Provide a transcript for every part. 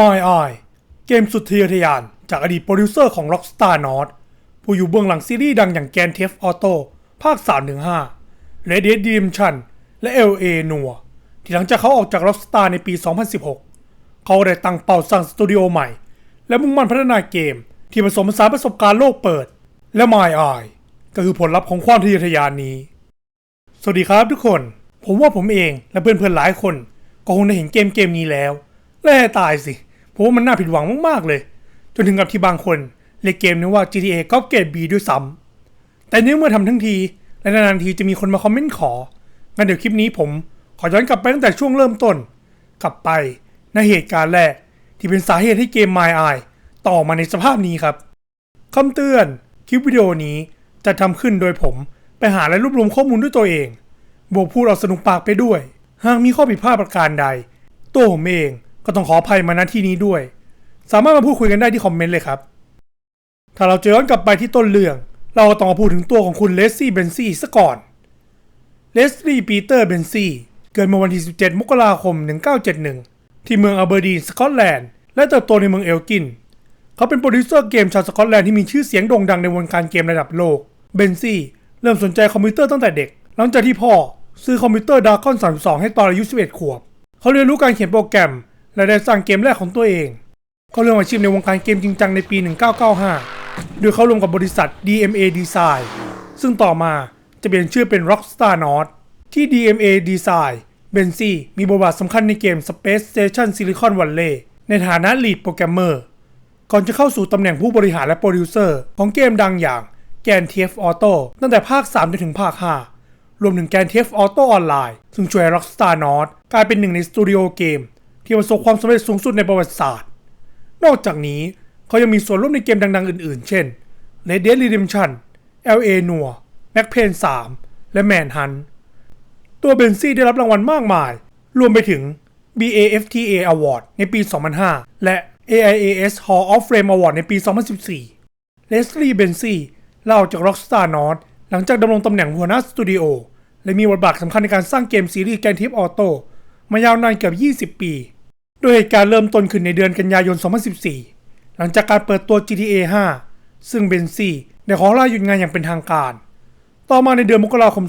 My Eye เกมสุดทะเยอทะยาน จากอดีตโปรดิวเซอร์ของ Rockstar North ผู้อยู่เบื้องหลังซีรีส์ดังอย่าง Grand Theft Auto ภาค 3-5 Red Dead Redemption และ LA Noir ที่หลังจากเขาออกจาก Rockstar ในปี 2016 เขาได้ตั้งเป้าสร้างสตูดิโอใหม่ และมุ่งมั่นพัฒนาเกม ที่ผสมผสานประสบการณ์โลกเปิด และ My Eye ก็คือผลลัพธ์ของความทะเยอทะยานนี้ สวัสดีครับทุกคน ผมว่าผมเองและเพื่อนๆหลายคน ก็คงได้เห็นเกมเกมนี้แล้ว และให้ตายสิผมว่ามันน่าผิดหวังมากๆเลย จนถึงกับที่บางคนเรียกเกมนี้ว่า GTA ก็เกตบีด้วยซ้ำแต่เนื่องเมื่อทำทั้งทีและนานๆทีจะมีคนมาคอมเมนต์ของั้นเดี๋ยวคลิปนี้ผมขอย้อนกลับไปตั้งแต่ช่วงเริ่มต้น กลับไปในเหตุการณ์แรก ที่เป็นสาเหตุให้เกม My Eye ต่อมาในสภาพนี้ครับคำเตือนคลิปวิดีโอนี้จะทำขึ้นโดยผมไปหาและรวบรวมข้อมูลด้วยตัวเอง บวกพูดเอาสนุกปากไปด้วย หากมีข้อผิดพลาดประการใด ตัวผมเอง ก็ต้องขออภัยมาณที่นี้ด้วย สามารถมาพูดคุยกันได้ที่คอมเมนต์เลยครับ ถ้าเราจะย้อนกลับไปที่ต้นเรื่อง เราต้องมาพูดถึงตัวของคุณเลสซี่เบนซี่ซะก่อนเลสลี่ปีเตอร์เบนซี่เกิดเมื่อวันที่ 17 มกราคม 1971 ที่เมืองอัลเบอร์ดีนสกอตแลนด์ และเติบโตในเมืองเอลกิน เขาเป็นโปรดิวเซอร์เกมชาวสกอตแลนด์ที่มีชื่อเสียงโด่งดังในวงการเกมระดับโลก เบนซี่เริ่มสนใจคอมพิวเตอร์ตั้งแต่เด็ก หลังจากที่พ่อ ซื้อคอมพิวเตอร์ดาร์คอน32 ให้ตอนอายุ 11 ขวบ เขาเรียนรู้การเขียนโปรแกรม และได้สร้างเกมแรกของตัวเอง เขาเริ่มอาชีพในวงการเกมจริงจังในปี 1995 โดยเขาร่วมกับบริษัท DMA Design ซึ่งต่อมาจะเปลี่ยนชื่อเป็น Rockstar North ที่ DMA Design เบนซี่มีบทบาทสำคัญในเกม Space Station Silicon Valley ในฐานะ Lead Programmer ก่อนจะเข้าสู่ตำแหน่งผู้บริหารและโปรดิวเซอร์ของเกมดังอย่าง Grand Theft Auto ตั้งแต่ภาค 3 จนถึงภาค 5 รวมถึง Grand Theft Auto Online ซึ่งช่วย Rockstar North กลายเป็นหนึ่งในสตูดิโอเกม ที่ประสบความสำเร็จสูงสุดในประวัติศาสตร์ นอกจากนี้เขายังมีส่วนร่วมในเกมดังๆ อื่นๆ เช่น Red Dead Redemption LA Noir Max Payne 3 และ Manhunt ตัวเบนซี่ได้รับรางวัลมากมาย รวมไปถึง BAFTA Award ในปี 2005 และ AIAS Hall of Fame Award ในปี 2014 เลสลีย์เบนซี่ลาจาก Rockstar North หลังจากดำรงตำแหน่งหัวหน้าสตูดิโอและมีบทบาทสำคัญในการสร้างเกมซีรีส์แกนทิปออโต้มายาวนานเกือบ 20 ปี โดยเหตุการณ์เริ่มต้นขึ้นในเดือนกันยายน 2014 หลังจากการเปิดตัว GTA 5 ซึ่งเบนซี่ได้ขอลาหยุดงานอย่างเป็นทางการ ต่อมาในเดือนมกราคม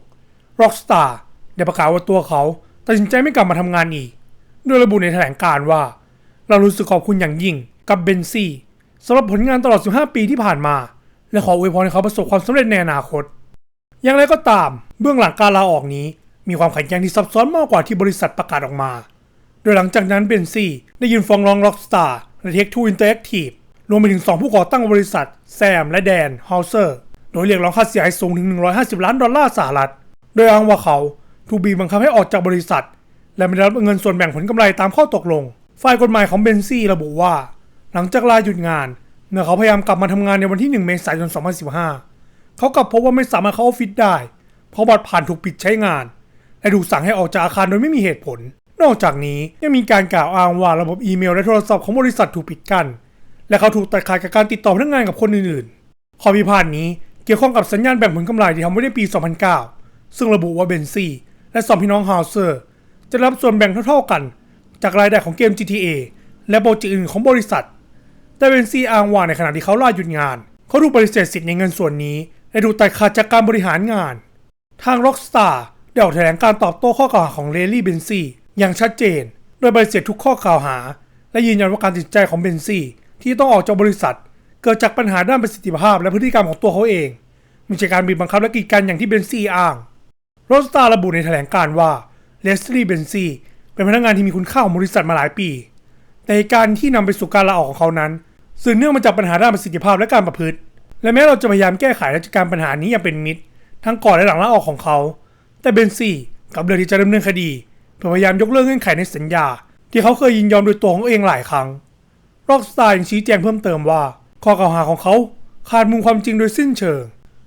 2016 Rockstar ได้ประกาศว่าตัวเขาตัดสินใจไม่กลับมาทำงานอีก โดยระบุในแถลงการ์ว่า เรารู้สึกขอบคุณอย่างยิ่งกับเบนซี่สำหรับผลงานตลอด 15 ปีที่ผ่านมา และขออวยพรให้เขาประสบความสำเร็จในอนาคต อย่างไรก็ตาม เบื้องหลังการลาออกนี้ มีความขัดแย้งที่ซับซ้อนมากกว่าที่บริษัทประกาศออกมา โดยหลังจากนั้นเบนซี่ได้ยื่นฟ้องร้อง Rockstar และ Take-Two Interactive รวมไปถึง 2 ผู้ก่อตั้งบริษัท แซมและแดนฮาวเซอร์ โดยเรียกร้องค่าเสียหายสูงถึง 150 ล้านดอลลาร์สหรัฐ โดยอ้างว่าเขาถูกบีบบังคับให้ออกจากบริษัท และไม่ได้รับเงินส่วนแบ่งผลกำไรตามข้อตกลง ฝ่ายกฎหมายของเบนซี่ระบุว่า หลังจากลาหยุดงานเมื่อเขาพยายามกลับมาทำงานในวันที่ 1 เมษายน 2015 เขากลับพบว่าไม่สามารถเข้าออฟฟิศได้ เพราะบัตรผ่านถูกปิดใช้งาน และถูกสั่งให้ออกจากอาคารโดยไม่มีเหตุผล นอกจากนี้ยังมีการกล่าวอ้างว่าระบบอีเมลและโทรศัพท์ของบริษัทถูกปิดกั้นและเขาถูกตัดขาดจากการติดต่อพนักงานกับคนอื่นๆ ข้อพิพาทนี้เกี่ยวข้องกับสัญญาณแบ่งผลกำไรที่ทำไว้ในปี 2009 ซึ่งระบุว่าเบนซี่และสองพี่น้องฮาวเซอร์ จะรับส่วนแบ่งเท่าๆกัน จากรายได้ของเกม GTA และโปรเจกต์อื่นของบริษัท แต่เบนซี่อ้างว่าในขณะที่เขาลาหยุดงาน เขาถูกปฏิเสธสิทธิ์ในเงินส่วนนี้ และถูกตัดขาดจากการบริหารงาน ทาง Rockstar ได้ออกแถลงการตอบโต้ข้อกล่าวหาของเลลี่เบนซี่ อย่างชัดเจน โดยปฏิเสธทุกข้อกล่าวหา และยืนยันว่าการตัดใจของเบนซี่ที่ต้องออกจากบริษัท เกิดจากปัญหาด้านประสิทธิภาพและพฤติกรรมของตัวเขาเองไม่ใช่การบีบบังคับและกีดกันอย่างที่เบนซี่อ้างโรสตาระบุในแถลงการว่าเลสลีย์เบนซีเป็นพนักงานที่มีคุณค่าของบริษัทมาหลายปี แต่การที่นำไปสู่การลาออกของเขานั้นสืบเนื่องมาจากปัญหาด้านประสิทธิภาพและการประพฤติ และแม้เราจะพยายามแก้ไขและจัดการปัญหานี้อย่างเป็นมิตร ทั้งก่อนและหลังลาออกของเขา แต่เบนซี่กลับเลือกที่จะดำเนินคดี พยายามยกเลิกเงื่อนไขในสัญญา ที่เขาเคยยินยอมโดยตัวของเองหลายครั้งร็อกสตาร์ยังชี้แจงเพิ่มเติมว่า ข้อกล่าวหาของเขาขาดมุมความจริงโดยสิ้นเชิง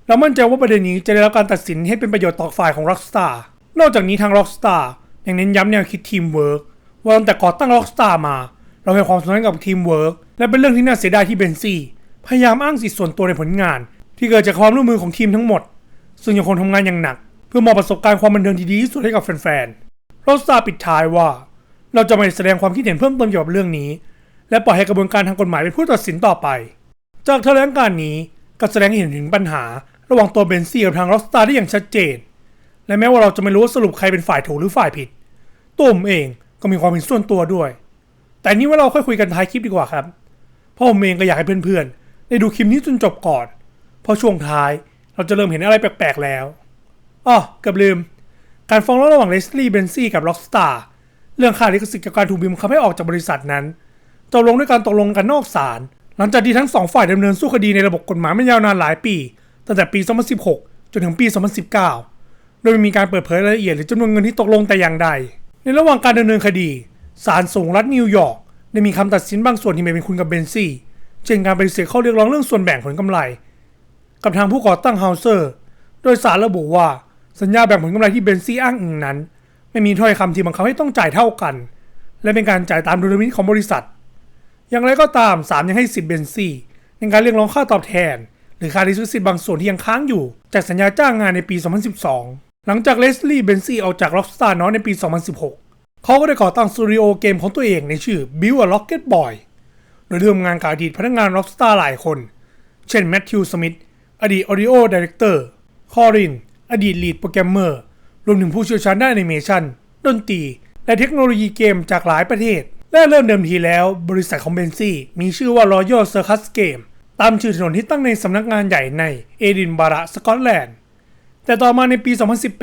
เรามั่นใจว่าประเด็นนี้จะได้รับการตัดสินให้เป็นประโยชน์ต่อฝ่ายของ Rockstar นอกจากนี้ทาง Rockstar ยังเน้นย้ำแนวคิดทีมเวิร์กว่าตั้งแต่ก่อตั้ง Rockstar มา เราให้ความสำคัญกับทีมเวิร์กและเป็นเรื่องที่น่าเสียดายที่เบนซี่พยายามอ้างสิทธิส่วนตัวในผลงาน ที่เกิดจากความร่วมมือของทีมทั้งหมด ซึ่งยังคงทำงานอย่างหนัก เพื่อมอบประสบการณ์ความบันเทิงที่ดีที่สุดให้กับแฟนๆ Rockstar ปิดท้ายว่า เราจะไม่แสดงความคิดเห็นเพิ่มเติมเกี่ยวกับเรื่องนี้ และปล่อยให้กระบวนการทางกฎหมายเป็นผู้ตัดสินต่อไป จากแถลงการนี้ก็แสดงให้เห็นถึงปัญหา ระหว่างตัวเบนซี่กับทางโรสตาได้อย่างชัดเจน และแม้ว่าเราจะไม่รู้ว่าสรุปใครเป็นฝ่ายถูกหรือฝ่ายผิด ตัวผมเองก็มีความเป็นส่วนตัวด้วย แต่นี่ว่าเราค่อยคุยกันท้ายคลิปดีกว่าครับ เพราะผมเองก็อยากให้เพื่อนๆได้ดูคลิปนี้จนจบก่อน เพราะช่วงท้ายเราจะเริ่มเห็นอะไรแปลกๆแล้วอ๋อเกือบลืม การฟ้องร้องระหว่างเลสลี่เบนซี่กับล็อกสตาร์เรื่องค่าลิขสิทธิ์กับการถูกบีบบังคับให้ออกจากบริษัทนั้นตกลงด้วยการตกลงกันนอกศาลหลังจากที่ทั้งสองฝ่ายดำเนินสู้คดีในระบบกฎหมายมายาวนานหลายปี ตั้งแต่ปี 2016 จนถึงปี 2019 โดยไม่มีการเปิดเผยรายละเอียดหรือจำนวนเงินที่ตกลงแต่อย่างใด ในระหว่างการดำเนินคดีศาลสูงรัฐนิวยอร์กได้มีคำตัดสินบางส่วนที่ไม่เป็นคุณกับเบนซี่ เช่นการปฏิเสธข้อเรียกร้องเรื่องส่วนแบ่งผลกำไร กับทางผู้ก่อตั้งเฮาเซอร์ โดยสารระบุว่า สัญญาแบ่งผลกำไรที่เบนซี่อ้างอิงนั้น ไม่มีถ้อยคำที่บังคับให้ต้องจ่ายเท่ากัน และเป็นการจ่ายตามดุลพินิจของบริษัท อย่างไรก็ตามศาลยังให้สิทธิ์เบนซี่ในการเรียกร้องค่าตอบแทน หรือค่าลิขสิทธิ์บางส่วนที่ยังค้างอยู่ จากสัญญาจ้างงานในปี 2012 หลังจากเลสลี่เบนซี่ออกจาก Rockstar น้อยในปี 2016 เขาก็ได้ก่อตั้งสตูดิโอเกมของตัวเองในชื่อ Build a Rocket Boy โดยร่วมงานกับอดีตพนักงาน Rockstar หลายคน เช่นแมทธิวสมิธอดีต Audio Director คอริน อดีต Lead Programmer รวมถึงผู้เชี่ยวชาญด้านแอนิเมชันดนตรี และเทคโนโลยีเกมจากหลายประเทศ และเริ่มเดิมทีแล้วบริษัทของเบนซี่มีชื่อว่า Royal Circus Game ตามชื่อถนนที่ตั้งในสำนักงานใหญ่ในเอดินบาระสกอตแลนด์ แต่ต่อมาในปี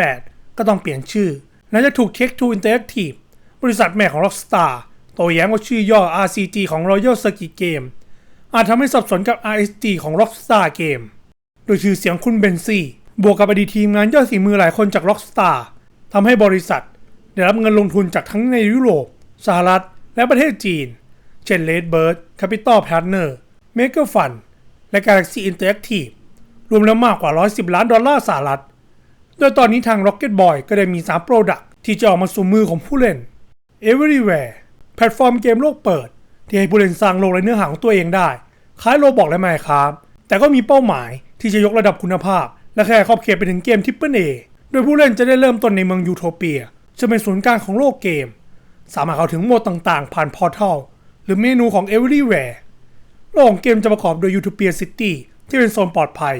2018 ก็ต้องเปลี่ยนชื่อหลังจากถูก Take Two Interactive บริษัทแม่ของ Rockstar โต้แย้งว่าชื่อย่อ RCG ของ Royal Circuit Game อาจทำให้สับสนกับ RSG ของ Rockstar Game โดยชื่อเสียงคุณเบนซี่ บวกกับอดีตทีมงานยอดฝีมือหลายคนจาก Rockstar ทำให้บริษัท ได้รับเงินลงทุนจากทั้งในยุโรป สหรัฐ และประเทศจีน เช่น Redbird Capital Partner Maker Fund และ Galaxy Interactive รวมแล้วมากกว่า 110 ล้านดอลลาร์สหรัฐ โดยตอนนี้ทาง Rocket Boy ก็ได้มี 3 Product ที่จะออกมาสู่มือของผู้เล่น Everywhere แพลตฟอร์มเกมโลกเปิด ที่ให้ผู้เล่นสร้างโลกและเนื้อหาของตัวเองได้ คล้ายโลบอกและไมค์ครับแต่ก็มีเป้าหมายที่จะยกระดับคุณภาพ และแค่ขอบเขตไปถึงเกมทิปเปิลเอโดยผู้เล่นจะได้เริ่มต้นในเมืองยูโทเปีย จะเป็นศูนย์กลางของโลกเกม สามารถเข้าถึงโหมดต่างๆ ผ่านพอร์ทัลหรือเมนูของ Everywhere โลกของเกมจะประกอบโดยยูโทเปียซิตี้ที่เป็นโซนปลอดภัย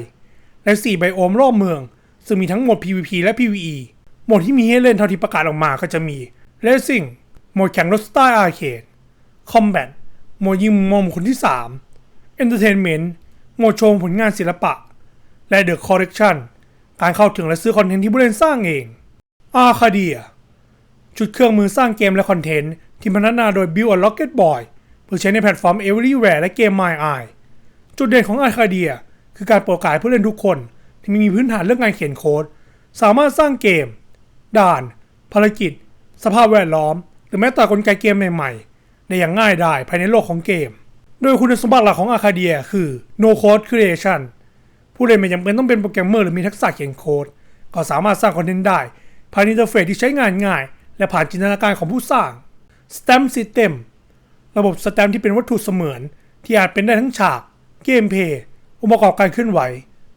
และ 4 ไบโอมรอบเมือง ซึ่งมีทั้งโหมด PVP และ PVE โหมดที่มีให้เล่นเท่าที่ประกาศออกมาก็จะมี Racing โหมดแข่งรถสไตล์อาร์เคด Combat โหมดยิงมุมมองคนที่ 3 Entertainment โหมดโชว์ผลงานศิลปะ และ The Collection การเข้าถึงและซื้อคอนเทนต์ที่ผู้เล่นสร้างเอง Arcadia ชุดเครื่องมือสร้างเกมและคอนเทนต์ที่พัฒนาโดย Build a Rocket Boy เพื่อใช้ในแพลตฟอร์ม Everywhere และเกม My Eye จุดเด่นของ Arcadia คือการโปรดกายผู้เล่นทุกคนที่ไม่มีพื้นฐานเรื่องการเขียนโค้ด สามารถสร้างเกม ด่าน ภารกิจ สภาพแวดล้อม หรือแม้แต่กลไกเกมใหม่ๆได้อย่างง่ายดายภายในโลกของเกม โดยคุณสมบัติหลักของ Arcadia คือ No Code Creation ผู้เล่นไม่จำเป็นต้องเป็นโปรแกรมเมอร์หรือมีทักษะเขียนโค้ด ก็สามารถสร้างคอนเทนต์ได้ภานอินเทอร์เฟซที่ใช้งานง่าย และผ่านจินตนาการของผู้สร้าง Stamp System ระบบสแตมที่เป็นวัตถุเสมือน ที่อาจเป็นได้ทั้งฉาก เกมเพย์องค์ประกอบการเคลื่อนไหว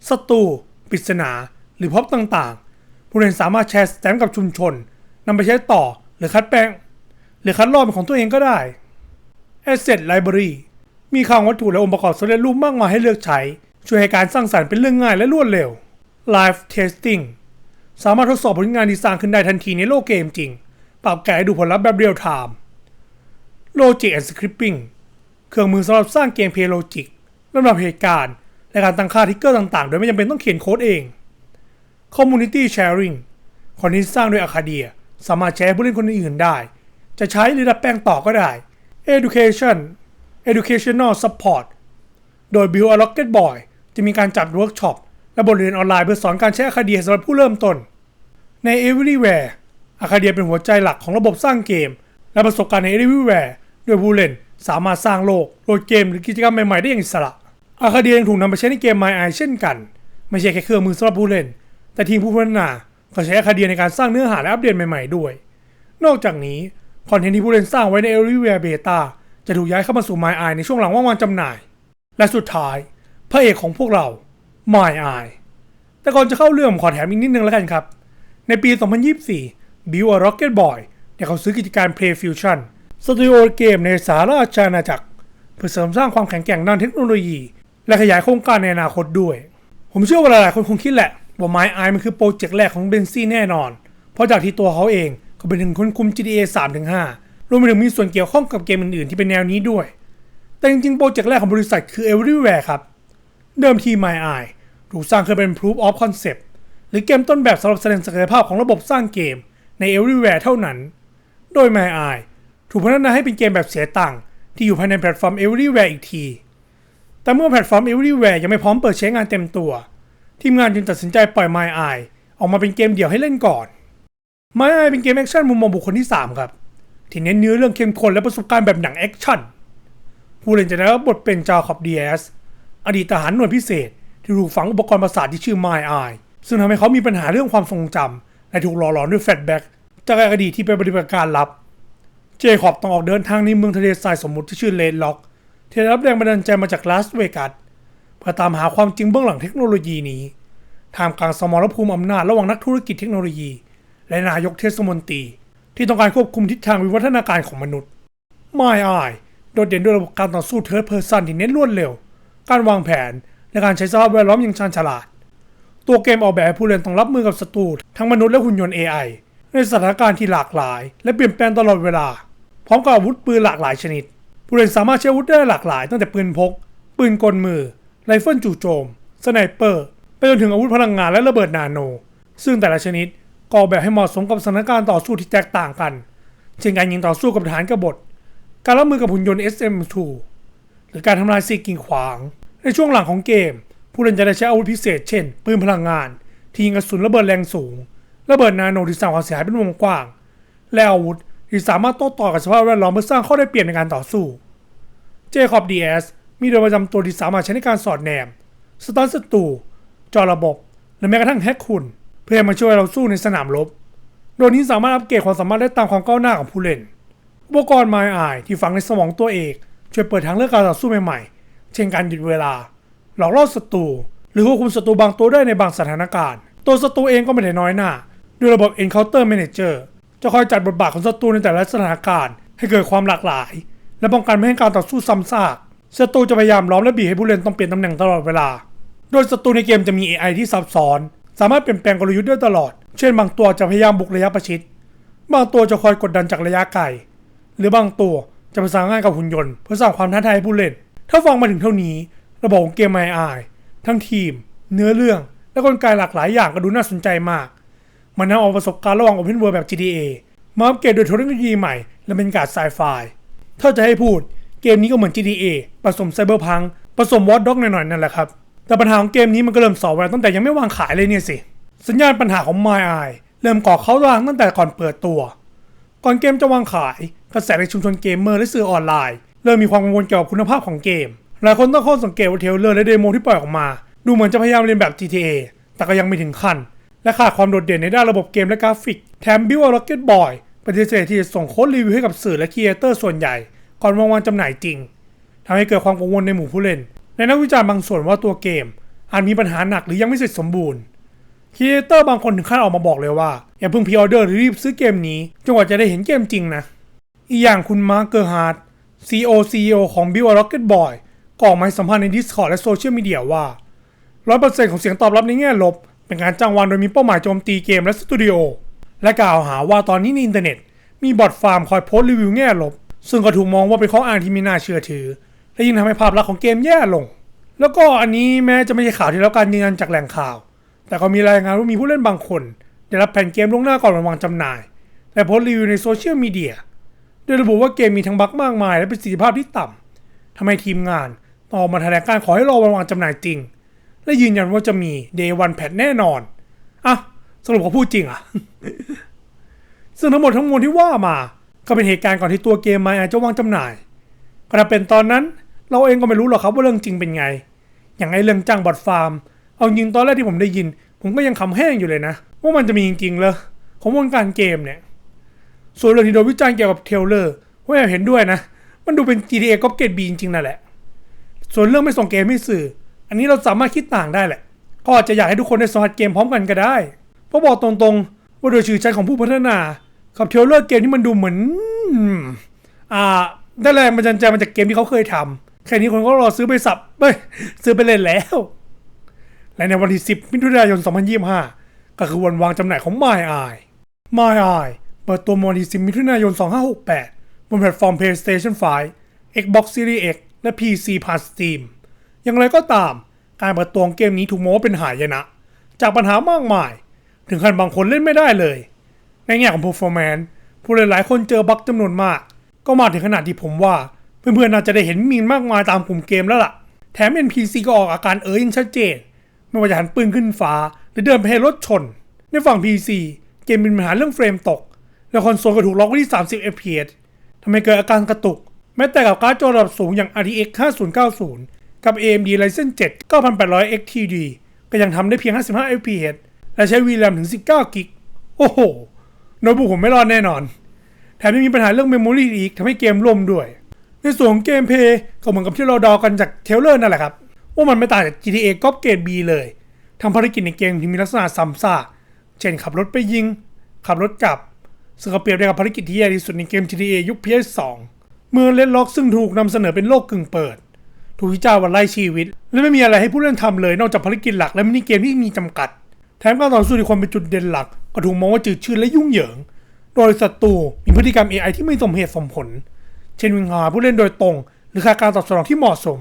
ศัตรูปริศนา หรือพบต่างๆ ผู้เล่นสามารถแชร์สแตมกับชุมชนนำไปใช้ต่อหรือคัดแปลงหรือคัดลอกเป็นของตัวเองก็ได้ Asset Library มีคลังวัตถุและองค์ประกอบสำเร็จรูปมากมายให้เลือกใช้ ช่วยให้การสร้างสรรค์เป็นเรื่องง่ายและรวดเร็ว Live Testing สามารถทดสอบผลงานที่สร้างขึ้นได้ทันทีในโลกเกมจริง ปรับแก้ดูผลลัพธ์แบบเรียลไทม์ Logic and Scripting เครื่องมือสำหรับสร้างเกมเพลย์โลจิกลำดับเหตุการณ์ และการตั้งค่าทิกเกอร์ต่างๆ โดยไม่จำเป็นต้องเขียนโค้ดเอง Community Sharing คอนเทนต์สร้างโดย Arcadia สามารถแชร์ผู้เล่นคนอื่นได้ จะใช้หรือดัดแปลงต่อก็ได้ Education Educational Support โดย Build a Rocket Boy จะมีการจัดเวิร์กช็อปและบทเรียนออนไลน์เพื่อสอนการใช้ Arcadia สำหรับผู้เริ่มต้น ใน Everywhere Arcadia เป็นหัวใจหลักของระบบสร้างเกม และประสบการณ์ใน Everywhere โดยผู้เล่นสามารถสร้างโลกโหลดเกมหรือกิจกรรมใหม่ๆได้อย่างอิสระ Arcadia ยังถูกนำไปใช้ในเกม My Eye เช่นกัน ไม่ใช่แค่เครื่องมือสำหรับผู้เล่น แต่ทีมผู้พัฒนาก็ใช้ Arcadia ในการสร้างเนื้อหาและอัปเดตใหม่ๆด้วย นอกจากนี้คอนเทนต์ที่ผู้เล่นสร้างไว้ใน Everywhere Beta จะถูกย้ายเข้ามาสู่ My Eye ในช่วงหลังว่างวางจำหน่าย และสุดท้าย ระเอกของพวกเรา My Eye แต่ก่อนจะเข้าเรื่องขอแถมอีกนิดนึงแล้วกันครับ ในปี 2024 Build a Rocket Boy ได้เขาซื้อกิจการ Play Fusion สตูดิโอเกมในสหราชอาณาจักร เพื่อเสริมสร้างความแข็งแกร่งด้านเทคโนโลยี และขยายโครงการในอนาคตด้วย ผมเชื่อว่าหลายๆคนคงคิดแหละ ว่าไม้ไอมันคือโปรเจกต์แรกของเบนซี่แน่นอน เพราะจากที่ตัวเขาเองก็เป็นถึงคนคุม GTA 3-5 รวมไปถึงมีส่วนเกี่ยวข้องกับเกมอื่นๆที่เป็นแนวนี้ด้วย แต่จริงๆโปรเจกต์แรกของบริษัทคือ Everywhere ครับ เดิมที My Eye ถูกสร้างขึ้นเป็น Proof of Concept หรือเกมต้นแบบสำหรับแสดงศักยภาพของระบบสร้างเกมใน Everywhere เท่านั้น โดย My Eye ถูกพัฒนาให้เป็นเกมแบบเสียตังค์ที่อยู่ภายในแพลตฟอร์ม Everywhere อีกที แต่เมื่อแพลตฟอร์ม Everywhere ยังไม่พร้อมเปิดใช้งานเต็มตัว ทีมงานจึงตัดสินใจปล่อย My Eye ออกมาเป็นเกมเดี่ยวให้เล่นก่อน My Eye เป็นเกมแอคชั่นมุมมองบุคคลที่ 3 ครับ ที่เน้นเนื้อเรื่องเข้มข้นและประสบการณ์แบบหนังแอคชั่นผู้เล่นจะได้รับบทเป็นจาคอบดีเอส อดีตทหารหน่วยพิเศษ ที่ถูกฝังอุปกรณ์ประสาทที่ชื่อ My Eye ซึ่งทำให้เขามีปัญหาเรื่องความทรงจำและถูกหล่อหลอนด้วยแฟลชแบ็กจากอดีตที่เป็นปฏิบัติการลับ เจคอบต้องออกเดินทางในเมืองทะเลทรายสมมุติที่ชื่อเลนล็อก ที่ได้รับแรงบันดาลใจมาจากลาสเวกัสเพื่อตามหาความจริงเบื้องหลังเทคโนโลยีนี้ท่ามกลางสมรภูมิอำนาจระหว่างนักธุรกิจเทคโนโลยี และนายกเทศมนตรี ที่ต้องการควบคุมทิศทางวิวัฒนาการของมนุษย์ My Eye โดดเด่นด้วยระบบการต่อสู้เทิร์ดเพอร์ซันที่เน้นรวดเร็ว การวางแผนและการใช้สภาพแวดล้อมอย่างชาญฉลาด ตัวเกมออกแบบให้ผู้เล่นต้องรับมือกับศัตรูทั้งมนุษย์และหุ่นยนต์ AI ในสถานการณ์ที่หลากหลาย และเปลี่ยนแปลงตลอดเวลา พร้อมกับอาวุธปืนหลากหลายชนิด ผู้เล่นสามารถใช้อาวุธได้หลากหลาย ตั้งแต่ปืนพก ปืนกลมือ ไรเฟิลจู่โจม สไนเปอร์ ไปจนถึงอาวุธพลังงานและระเบิดนาโน ซึ่งแต่ละชนิดก็อแบบให้เหมาะสมกับสถานการณ์ต่อสู้ที่แตกต่างกัน เช่นการยิงต่อสู้กับฐานกบฏ การรับมือกับหุ่นยนต์ SM2 รือการทำลายสิ่งกีดขวาง ในช่วงหลังของเกม ผู้เล่นจะได้ใช้อาวุธพิเศษเช่น ปืนพลังงาน ที่ยิงกระสุนระเบิดแรงสูง ระเบิดนาโนที่สร้างความเสียหายเป็นวงกว้าง และอาวุธที่สามารถโต้ตอบกับสภาพแวดล้อมเพื่อสร้างข้อได้เปรียบในการต่อสู้ เจคอบดีเอสมีโดยประจำตัวที่สามารถใช้ในการสอดแนม สตันศัตรูจอระบบ และแม้กระทั่งแฮกคุณ เพื่อมาช่วยเราสู้ในสนามรบ โดยนี้สามารถอัปเกรดความสามารถได้ตามความก้าวหน้าของผู้เล่น อุปกรณ์ My Eye ที่ฝังในสมองตัวเอก ช่วยเปิดทางเลือกการต่อสู้ใหม่ๆ เช่นการหยุดเวลา หลอกล่อศัตรู หรือควบคุมศัตรูบางตัวได้ในบางสถานการณ์ ตัวศัตรูเองก็ไม่ได้น้อยหน้า ด้วยระบบ Encounter Manager จะคอยจัดบทบาทของศัตรูในแต่ละสถานการณ์ ให้เกิดความหลากหลาย และป้องกันไม่ให้การต่อสู้ซ้ำซากศัตรูจะพยายามล้อมและบีบให้ผู้เล่นต้องเปลี่ยนตำแหน่งตลอดเวลา โดยศัตรูในเกมจะมี AI ที่ซับซ้อน สามารถเปลี่ยนแปลงกลยุทธ์ได้ตลอด เช่น บางตัวจะพยายามบุกระยะประชิด บางตัวจะคอยกดดันจากระยะไกล หรือบางตัว จะประสานงานกับหุ่นยนต์เพื่อสร้างความท้าทายให้ผู้เล่น ถ้าฟังมาถึงเท่านี้ ระบบของเกม My Eye ทั้งทีม เนื้อเรื่อง และกลไกหลากหลายอย่างก็ดูน่าสนใจมาก มันนำเอาประสบการณ์ระหว่าง Open World แบบ GTA มาอัปเกรดโดยเทคโนโลยีใหม่และเป็นการไซไฟถ้าจะให้พูดเกมนี้ก็เหมือน GTA ผสมไซเบอร์พังผสมวอ d ด็อกหน่อยๆนั่นแหละครับ แต่ปัญหาของเกมนี้มันก็เริ่มสอแววตั้งแต่ยังไม่วางขายเลยเนี่ยสิ สัญญาณปัญหาของ My Eye เริ่มก่อเขารางตั้งแต่ก่อนเปิดตัว ก่อนเกมจะวางขาย กระแสในชุมชนเกมเมอร์และสื่อออนไลน์ เริ่มมีความกังวลเกี่ยวกับคุณภาพของเกม หลายคนตั้งข้อสังเกตว่าเทรลเลอร์และเดโมที่ปล่อยออกมา ดูเหมือนจะพยายามเรียนแบบ GTA แต่ก็ยังไม่ถึงขั้น และขาดความโดดเด่นในด้านระบบเกมและกราฟิก แถมบิวอร์ล็อกเก็ตบอยปฏิเสธที่จะส่งโค้ดรีวิวให้กับสื่อและครีเอเตอร์ส่วนใหญ่ ก่อนวางวันจำหน่ายจริงทำให้เกิดความกังวลในหมู่ผู้เล่นและนักวิจารณ์บางส่วนว่าตัวเกมอาจมีปัญหาหนักหรือยังไม่เสร็จสมบูรณ์ครีเอเตอร์บางคนถึงขั้นออกมาบอกเลยว่า อย่าเพิ่งพรีออเดอร์หรือรีบซื้อเกมนี้จนกว่าจะได้เห็นเกมจริงนะ อีกอย่างคุณมาร์คเกอร์ฮาร์ด CEO CEO ของ Bill Rocket Boy ก็ออกมาสัมภาษณ์ใน Discord และโซเชียลมีเดียว่า 100%ของเสียงตอบรับในแง่ลบ เป็นการจ้างวานโดยมีเป้าหมายโจมตีเกมและสตูดิโอ และกล่าวหาว่าตอนนี้ในอินเทอร์เน็ต มีบอทฟาร์มคอยโพสต์รีวิวแง่ลบ ซึ่งก็ถูกมองว่าเป็นข้ออ้างที่ไม่น่าเชื่อถือ และยิ่งทำให้ภาพลักษณ์ของเกมแย่ลง แล้วก็อันนี้แม้จะไม่ใช่ข่าวที่รับการยืนยันจากแหล่งข่าว แต่ก็มีรายงานว่ามีผู้เล่นบางคน ได้รับแผ่นเกมล่วงหน้าก่อนวันวางจำหน่าย และโพสต์รีวิวในโซเชียลมีเดีย โดยระบุว่าเกมมีทั้งบั๊กมากมาย และประสิทธิภาพที่ต่ำทำให้ทีมงานต้องออกมาแถลงการขอให้รอวันวางจำหน่ายจริง และยืนยันว่าจะมี Day One แพทแน่นอน อะ สรุปเขาพูดจริงอะ ซึ่งทั้งหมดทั้งมวลที่ว่ามา ก็เป็นเหตุการณ์ก่อนที่ตัวเกมมาอาจจะวางจำหน่ายก็ถ้าเป็นตอนนั้นเราเองก็ไม่รู้หรอกครับว่าเรื่องจริงเป็นไง อย่างไอ้เรื่องจ้างบอทฟาร์ม เอาจริงตอนแรกที่ผมได้ยิน ผมก็ยังคำแห้งอยู่เลยนะ ว่ามันจะมีจริงๆเลยของวงการเกมเนี่ย ส่วนเรื่องที่โดนวิจารณ์เกี่ยวกับเทลเลอร์ผมแอบเห็นด้วยนะ มันดูเป็น GTA ก็เกตบีจริงๆนั่นแหละ ส่วนเรื่องไม่ส่งเกมให้สื่อ อันนี้เราสามารถคิดต่างได้แหละ ก็อาจจะอยากให้ทุกคนได้สัมผัสเกมพร้อมกันก็ได้ เพราะบอกตรงๆ ว่าโดยชื่อใจของผู้พัฒนากับเทลเลอร์เกมที่มันดูเหมือนอ่าได้แรงบันดาลใจมาจากเกมที่เขาเคยทำแค่นี้คนก็รอซื้อไปสับเฮ้ยซื้อไปเล่นแล้ว และในวันที่ 10 มิถุนายน 2025 ก็คือวันวางจำหน่ายของ My Eye My Eye เปิดตัววันที่10มิถุนายน 2568 บนแพลตฟอร์ม PlayStation 5 Xbox Series X และ PC ผ่าน Steam อย่างไรก็ตาม การเปิดตัวของเกมนี้ถูกมองว่าเป็นหายนะ จากปัญหามากมาย ถึงขั้นบางคนเล่นไม่ได้เลย ในแง่ของ performance ผู้เล่นหลายคนเจอบั๊กจำนวนมาก ก็มาถึงขนาดที่ผมว่า เพื่อนๆน่าจะได้เห็นมีนมากมายตามกลุ่มเกมแล้วล่ะ แถม NPC ก็ออกอาการเอ๋ยอย่างชัดเจน ไม่ว่าจะหันปืนขึ้นฟ้า หรือเดินไปให้รถชน ในฝั่ง PC เกมมีปัญหาเรื่องเฟรมตก และคอนโซลก็ถูกล็อกไว้ที่ 30 fps ทำให้เกิดอาการกระตุก แม้แต่กับการ์ดจอระดับสูงอย่าง RTX 5090 กับ AMD Ryzen 7 9800 XTD ก็ยังทำได้เพียง 55 fps และใช้ VRAM ถึง 19 กิก โอ้โห โน้ตบุ๊กผมไม่รอดแน่นอน แถมยังมีปัญหาเรื่องเมมโมรีอีกทำให้เกมล่มด้วย ในส่วนของเกมเพย์ก็เหมือนกับที่เราดากันจากเทลเลอร์นั่นแหละครับ ว่ามันไม่ต่างจาก GTA ก๊อปเกรด B เลยทำภารกิจในเกมที่มีลักษณะซ้ำซากเช่นขับรถไปยิง ขับรถกลับ ซึ่งก็เปรียบได้กับภารกิจที่แย่ที่สุดในเกม GTA ยุค PS2 เมื่อเล่นล็อกซึ่งถูกนำเสนอเป็นโลกกึ่งเปิด ถูกวิจารณ์ว่าไล่ชีวิต และไม่มีอะไรให้ผู้เล่นทำเลยนอกจากภารกิจหลักและมินิเกมที่มีจำกัด แถมการต่อสู้ในความเป็นจุดเด่นหลัก ก็ถูกมองว่าจืดชืดและยุ่งเหยิง โดยศัตรูมีพฤติกรรม AI ที่ไม่สมเหตุสมผล เช่นวิ่งหาผู้เล่นโดยตรง หรือขาดการตอบสนองที่เหมาะสม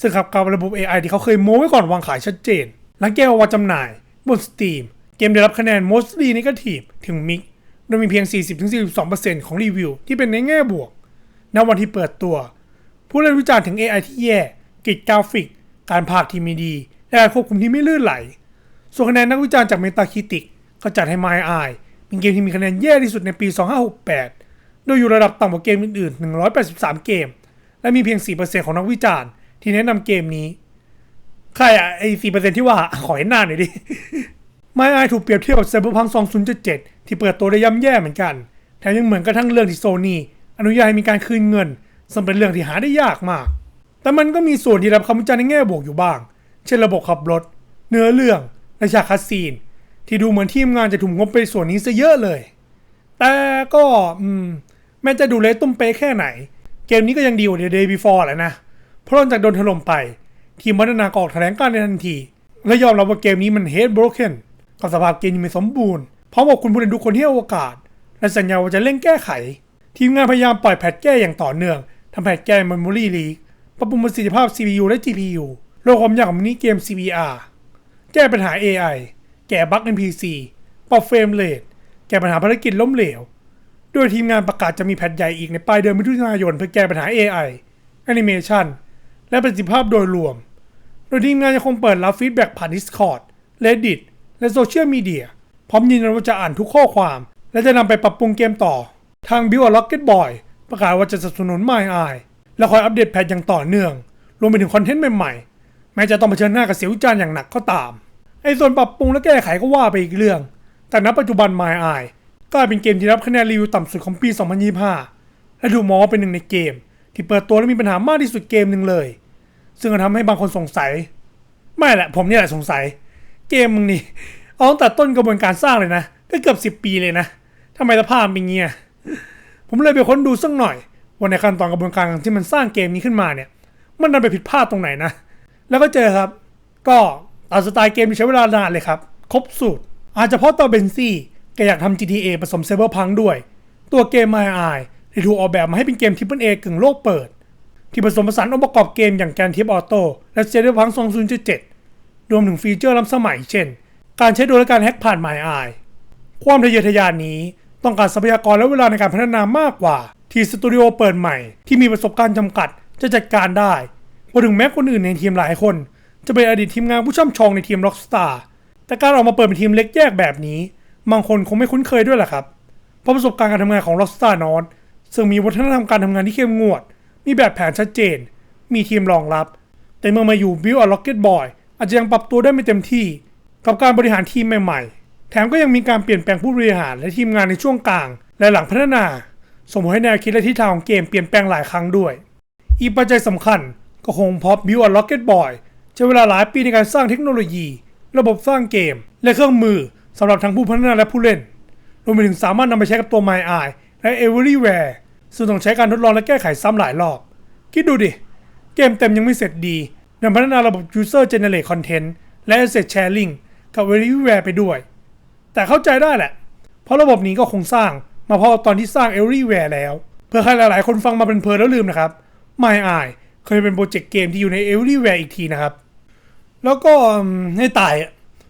ซึ่งขับกับระบบ AI ที่เขาเคยโม้ไว้ก่อนวางขายชัดเจน หลังแก้วาจำหน่ายบน Steam เกมได้รับคะแนน mostly negative ถึง mix โดยมีเพียง 40-42%ของรีวิวที่เป็นในแง่บวก ณ วันที่เปิดตัว ผู้เล่นวิจารณ์ถึง AI ที่แย่กริดกราฟิก การพากที่ไม่ดี และการควบคุมที่ไม่ลื่นไหล ส่วนคะแนนนักวิจารณ์จาก Metacritic ก็จัดให้ My Eye เป็นเกมที่มีคะแนนแย่ที่สุดในปี 2568 โดยอยู่ระดับต่ำกว่าเกมอื่นๆ 183 เกม และมีเพียง 4%ของนักวิจารณ์ที่แนะนำเกมนี้ใครอะไอ้4%ที่ว่า ขอเห็นหน้าหน่อยดิ My Eye ถูกเปรียบเทียบกับ Cyberpunk 2077 ที่เปิดตัวได้ย่ำแย่เหมือนกัน แถมยังเหมือนกระทั่งเรื่องที่โซนี่อนุญาตให้มีการคืนเงิน ซึ่งเป็นเรื่องที่หาได้ยากมาก แต่มันก็มีส่วนที่รับคำวิจารณ์ในแง่บวกอยู่บ้าง เช่นระบบขับรถ เนื้อเรื่องและฉากคัสซีน ที่ดูเหมือนทีมงานจะถูกงบไปส่วนนี้ซะเยอะเลย แต่ก็อืมแม้จะดูเละตุ้มเป๊แค่ไหน เกมนี้ก็ยังดีกว่า The Day Before แหละนะ เพราะหลังจากโดนถล่มไป ทีมพัฒนากออกแถลงการในทันที และยอมรับว่าเกมนี้มัน head broken กับสภาพเกมที่ไม่สมบูรณ์ พร้อมบอกคุณผู้เล่นทุกคนที่ให้โอกาส และสัญญาว่าจะเร่งแก้ไข ทีมงานพยายามปล่อยแพทแก้อย่างต่อเนื่องทำแพทแก้ Memory Leak ปรับปรุงประสิทธิภาพ CPU และ GPU ลดความยากของมินิเกม CBR แก้ปัญหา AI แก้บั๊ก NPC ปรับเฟรมเรทแก้ปัญหาภารกิจล้มเหลว โดยทีมงานประกาศจะมีแพทใหญ่อีกในปลายเดือนมิถุนายนเพื่อแก้ปัญหา AI แอนิเมชันและประสิทธิภาพโดยรวม โดยทีมงานยังคงเปิดรับฟีดแบ็กผ่าน Discord Reddit และโซเชียลมีเดีย พร้อมยืนยันว่าจะอ่านทุกข้อความ และจะนำไปปรับปรุงเกมต่อ ทาง Build a Rocket Boy ประกาศว่าจะสนับสนุน My Eye และคอยอัปเดตแพทอย่างต่อเนื่อง รวมไปถึงคอนเทนต์ใหม่ๆ แม้จะต้องเผชิญหน้ากับเสียวิจารณ์อย่างหนักก็ตาม ไอ้ส่วนปรับปรุงและแก้ไขก็ว่าไปอีกเรื่อง แต่ณปัจจุบัน My Eye กลายเป็นเกมที่รับคะแนนรีวิวต่ำสุดของปี 2025 และถูกมองว่าเป็นหนึ่งในเกม ที่เปิดตัวและมีปัญหามากที่สุดเกมหนึ่งเลย ซึ่งก็ทำให้บางคนสงสัย ไม่แหละผมนี่แหละสงสัย เกมมึงนี่ เอาตั้งแต่ต้นกระบวนการสร้างเลยนะก็เกือบสิบปีเลยนะทำไมสภาพเป็นเงี้ยผมเลยไปค้นดูสักหน่อยว่าในขั้นตอนกระบวนการที่มันสร้างเกมนี้ขึ้นมาเนี่ย มันดันไปผิดพลาดตรงไหนนะ แล้วก็เจอครับ ก็ตามสไตล์เกมที่ใช้เวลานานเลยครับ ครบสูตร อาจจะเพราะตัวเบนซี่แกอยากทำ GTA ผสมเซเบอร์พังด้วย ตัวเกม MyI ที่ถูกออกแบบมาให้เป็นเกม Triple A กึ่งโลกเปิด ที่ผสมผสานองค์ประกอบเกมอย่างแกนทิปออโต้และเซเบอร์พัง2077 รวมถึงฟีเจอร์ล้ำสมัยเช่น การใช้โดยและการแฮ็กผ่าน My Eye ความทะเยอทะยานนี้ต้องการทรัพยากรและเวลาในการพัฒนามากกว่า ที่สตูดิโอเปิดใหม่ที่มีประสบการณ์จำกัดจะจัดการได้พอถึงแม้คนอื่นในทีมหลายคน จะเป็นอดีตทีมงานผู้ช่ำชองในทีม Rockstar แต่การออกมาเปิดเป็นทีมเล็กแยกแบบนี้ บางคนคงไม่คุ้นเคยด้วยแหละครับ เพราะประสบการณ์การทำงานของ Rockstar n o t ซึ่งมีวัฒนธรรมการทำงานที่เข้มงวด มีแบบแผนชัดเจน มีทีมรองรับ แต่เมื่อมาอยู่ Build a Rocket Boy อาจจะยังปรับตัวได้ไม่เต็มที่ กับการบริหารทีมใหม่ๆ แถมก็ยังมีการเปลี่ยนแปลงผู้บริหารและทีมงานในช่วงกลาง และหลังพัฒนาส่งผลให้แนวคิดและทิศทางของเกมเปลี่ยนแปลงหลายครั้งด้วย อีกปัจจัยสำคัญก็คงพราะ Build a Rocket Boy ใช้เวลาหลายปีในการสร้างเทคโนโลยี ระบบสร้างเกม และเครื่องมือสำหรับทั้งผู้พัฒนาและผู้เล่น รวมไปถึงสามารถนำไปใช้กับตัว My Eye และ Everywhere ซึ่งต้องใช้การทดลองและแก้ไขซ้ำหลายรอบ คิดดูดิ เกมเต็มยังไม่เสร็จดียังพัฒนาระบบ User Generate Content และ Asset Sharing กับ Everywhere ไปด้วย แต่เข้าใจได้แหละ เพราะระบบนี้ก็คงสร้างมาพอตอนที่สร้าง Everywhere แล้ว เพื่อใครหลายๆ คนฟังมาเป็นเพลินแล้วลืมนะครับ My Eye เคยเป็นโปรเจกต์เกมที่อยู่ใน Everywhere อีกทีนะครับ แล้วก็ให้ตาย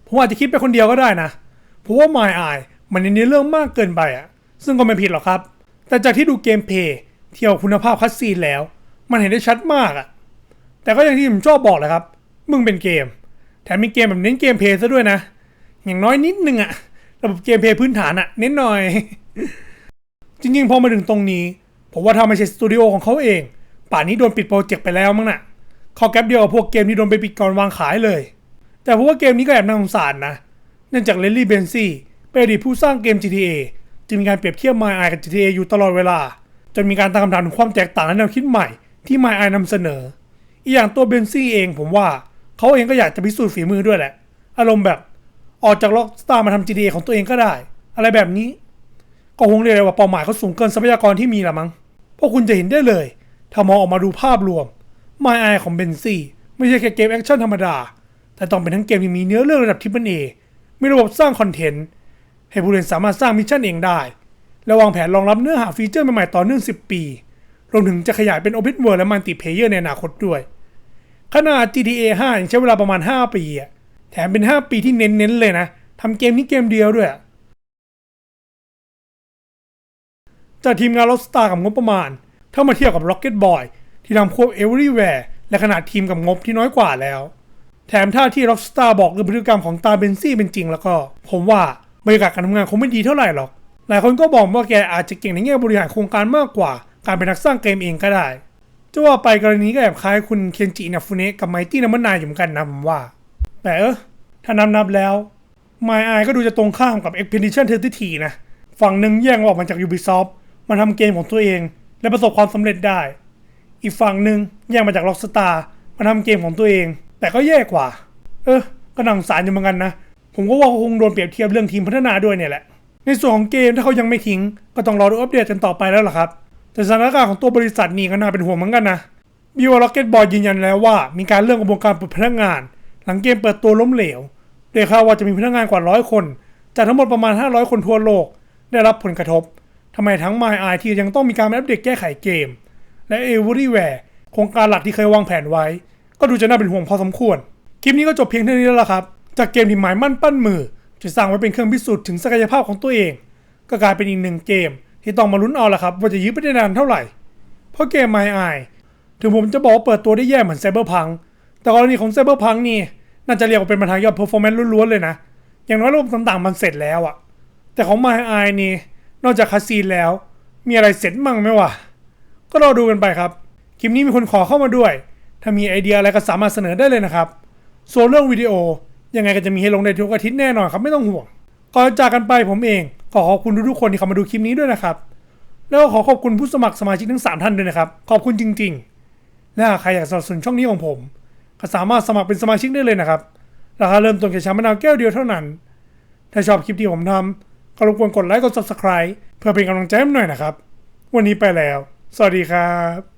ผมอาจจะคิดไปคนเดียวก็ได้นะเพราะว่า My Eye มันในเนื้อเรื่องมากเกินไปอะซึ่งก็ไม่ผิดหรอกครับ แต่จากที่ดูเกมเพลย์เที่ยวคุณภาพคัดซีนแล้ว มันเห็นได้ชัดมากอะแต่ก็อย่างที่ผมชอบบอกเลยครับ มึงเป็นเกม แถมมีเกมแบบเน้นเกมเพย์ซะด้วยนะ อย่างน้อยนิดนึงอะระบบเกมเพย์พื้นฐานอะเน้นหน่อย จริงๆ พอมาถึงตรงนี้ ผมว่าถ้าไม่ใช่สตูดิโอของเขาเอง ป่านนี้โดนปิดโปรเจกต์ไปแล้วมั้งน่ะข้อแก๊ปเดียวกับพวกเกมที่โดนไปปิดก่อนวางขายเลย แต่ผมว่าเกมนี้ก็แอบน่าสงสารนะ เนื่องจากเลนลี่เบนซี่เป็นอดีตผู้สร้างเกม GTA จึงมีการเปรียบเทียบ My Eye กับ GTA อยู่ตลอดเวลา จนมีการตั้งคำถามถึงความแตกต่างและแนวคิดใหม่ที่ My Eye นำเสนอ อีกอย่างตัวเบนซี่เองผมว่า เขาเองก็อยากจะพิสูจน์ฝีมือด้วยแหละ อารมณ์แบบออกจากล็อกสตาร์มาทำ GTA ของตัวเองก็ได้ อะไรแบบนี้ ก็คงเรียกได้ว่าเป้าหมายเขาสูงเกินทรัพยากรที่มีละมั้งเพราะคุณจะเห็นได้เลย ถ้ามองออกมาดูภาพรวม My Eye ของเบนซี่ไม่ใช่แค่เกมแอคชั่นธรรมดา แต่ต้องเป็นทั้งเกมที่มีเนื้อเรื่องระดับทิปเปิลเอมีระบบสร้างคอนเทนต์ให้ผู้เล่นสามารถสร้างมิชชั่นเองได้ และวางแผนรองรับเนื้อหาฟีเจอร์ใหม่ๆต่อเนื่อง 10 ปี รวมถึงจะขยายเป็น Open World และมัลติเพเยอร์ในอนาคตด้วย ขนาด GTA 5ยังใช้เวลาประมาณ 5 ปีอะแถมเป็น 5 ปีที่เน้นๆเลยนะทำเกมนี้เกมเดียวด้วยอะจากทีมงาน Rockstar กับงบประมาณ ถ้ามาเทียบกับ Rocket Boy ที่ทำควบ Everywhere และขนาดทีมกับงบที่น้อยกว่าแล้ว แถมท่าที่ Rockstar บอกเรื่องพฤติกรรมของตาเบนซี่เป็นจริงแล้วก็ ผมว่าบรรยากาศการทำงานคงไม่ดีเท่าไหร่หรอก หลายคนก็บอกว่าแกอาจจะเก่งในแง่บริหารโครงการมากกว่า การเป็นนักสร้างเกมเองก็ได้ จะว่าไปกรณีก็แอบคล้ายคุณเคนจินาฟุเนะกับไมตี้นัมเบอร์นายอยู่เหมือนกันนะผมว่า แต่เออถ้านับนับแล้ว My Eye ก็ดูจะตรงข้ามกับ Expedition 33นะ ฝั่งหนึ่งแย่งออกมาจาก Ubisoft มาทำเกมของตัวเอง และประสบความสำเร็จได้ อีกฝั่งหนึ่งแย่งมาจาก Rockstar มาทำเกมของตัวเอง แต่ก็แย่กว่า เออ ก็น่งสารอยู่เหมือนกันนะ ผมก็ว่าเขาคงโดนเปรียบเทียบเรื่องทีมพัฒนาด้วยเนี่ยแหละ ในส่วนของเกมถ้าเขายังไม่ทิ้ง ก็ต้องรอดูอัปเดตกันต่อไปแล้วล่ะครับ แต่สถานการณ์ของตัวบริษัทนี่ก็น่าเป็นห่วงเหมือนกันนะบิวล็อกเก็ตบอยยืนยันแล้วว่ามีการเรื่องกระบวนการเปลดพนักงาน หลังเกมเปิดตัวล้มเหลวโดยคาดว่าจะมีพนักงานกว่าร้อยคน จากทั้งหมดประมาณ 500 คนทั่วโลก ได้รับผลกระทบทำไมทั้ง My Eye ที่ยังต้องมีการอัปเดตแก้ไขเกม และ Everywhere โครงการหลักที่เคยวางแผนไว้ ก็ดูจะน่าเป็นห่วงพอสมควร คลิปนี้ก็จบเพียงเท่านี้แล้วล่ะครับ จากเกมที่หมายมั่นปั้นมือ จะสร้างไว้เป็นเครื่องพิสูจน์ถึงศักยภาพของตัวเอง ก็กลายเป็นอีกหนึ่งเกม ที่ต้องมาลุ้นเอาละครับว่าจะยื้อไปได้นานเท่าไหร่ เพราะเกม My Eye ถึงผมจะบอกเปิดตัวได้แย่เหมือน Cyberpunk แต่กรณีของ Cyberpunk นี่น่าจะเรียกว่าเป็นปัญหายอด performance ล้วนๆเลยนะ อย่างน้อยระบบต่างๆมันเสร็จแล้วอะแต่ของ My Eye นี่นอกจากคาซีนแล้ว มีอะไรเสร็จมั่งไหมวะก็รอดูกันไปครับคลิปนี้มีคนขอเข้ามาด้วย ถ้ามีไอเดียอะไรก็สามารถเสนอได้เลยนะครับส่วนเรื่องวิดีโอยังไงก็จะมีให้ลงในทุกอาทิตย์แน่นอนครับไม่ต้องห่วงก่อนจากกันไปผมเอง อขอบคุณทุกๆคนที่เข้ามาดูคลิปนี้ด้วยนะครับ แล้วก็ขอขอบคุณผู้สมัครสมาชิกทั้งสามท่านด้วยนะครับ ขอบคุณจริงๆ และหากใครอยากสนับสนุนช่องนี้ของผม ก็สามารถสมัครเป็นสมาชิกได้เลยนะครับ ราคาเริ่มต้นแค่ชามะนาวแก้วเดียวเท่านั้น ถ้าชอบคลิปที่ผมทำก็รบกวนกดไลค์กด subscribe เพื่อเป็นกำลังใจให้หน่อยนะครับ วันนี้ไปแล้ว สวัสดีครับ